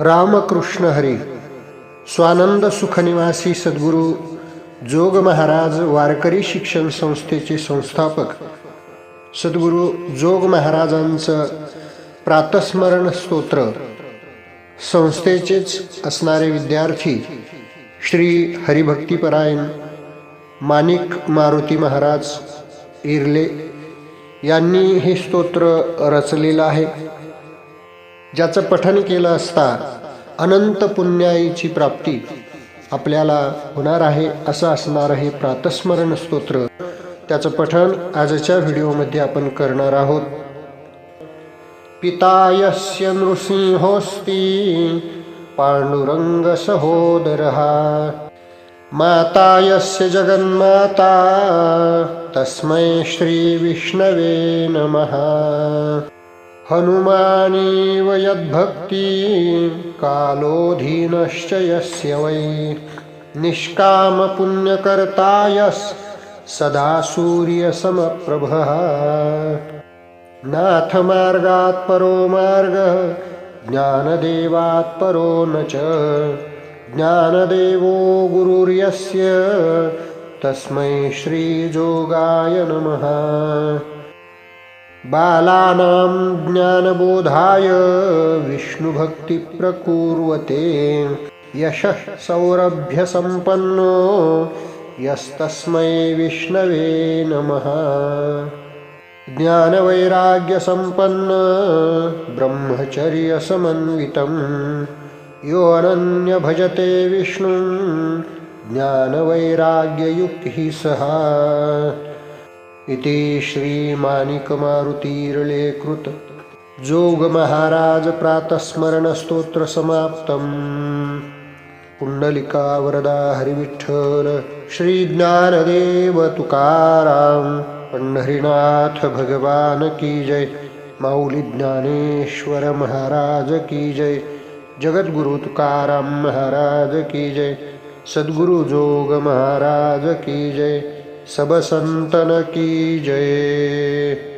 रामकृष्ण हरी। स्वानंद सुखनिवासी सद्गुरू जोग महाराज वारकरी शिक्षण संस्थेचे संस्थापक। सद्गुरू जोग महाराजांचं प्रातस्मरण स्तोत्र। संस्थेचेच असणारे विद्यार्थी श्री हरिभक्तीपरायण माणिक मारुती महाराज इरले यांनी हे स्तोत्र रचलेलं आहे। ज्याचं पठन केलं असता अनंत पुण्याईची प्राप्ती आपल्याला होणार आहे असं असणारं हे प्रातस्मरण स्तोत्र. त्याचं पठण आजच्या व्हिडिओमध्ये आपण करणार आहोत. पिता यस्य पांडुरंग सहोदरहा माता यस्य जगन्माता तस्मै श्रीविष्णवे नमः। हनुमानीव यद्भक्ति कालोधीनश्च यस्य वै। निष्कामपुण्यकर्ता सदा सूर्यसमप्रभः नाथमार्गात् परो मार्गः, ज्ञानदेवात् न च। ज्ञानदेवो गुरुर्यस्य, तस्मै श्रीजोगाय नमः। बालानां ज्ञानबोधाय विष्णुभक्तिप्रकुर्वते। यशः सौरभ्यसम्पन्नो, यस्तस्मै विष्णवे नमः। ज्ञानवैराग्यसम्पन्न, ब्रह्मचर्यसमन्वितं। यो अनन्यभजते विष्णुं, ज्ञानवैराग्ययुक्तिः सः इति श्रीमाणिकमारुतीर्ळे कृत जोगमहाराज प्रातस्मरणस्तोत्रसमाप्तम् वरदा हरिविठ्ठल श्रीज्ञानदेव तुकाराम पंढरीनाथ भगवान की जय। माऊली ज्ञानेश्वर महाराज की जय। जगद्गुरु तुकाराम महाराज की जय। सद्गुरु जोग महाराज की जय। सब संतन की जय।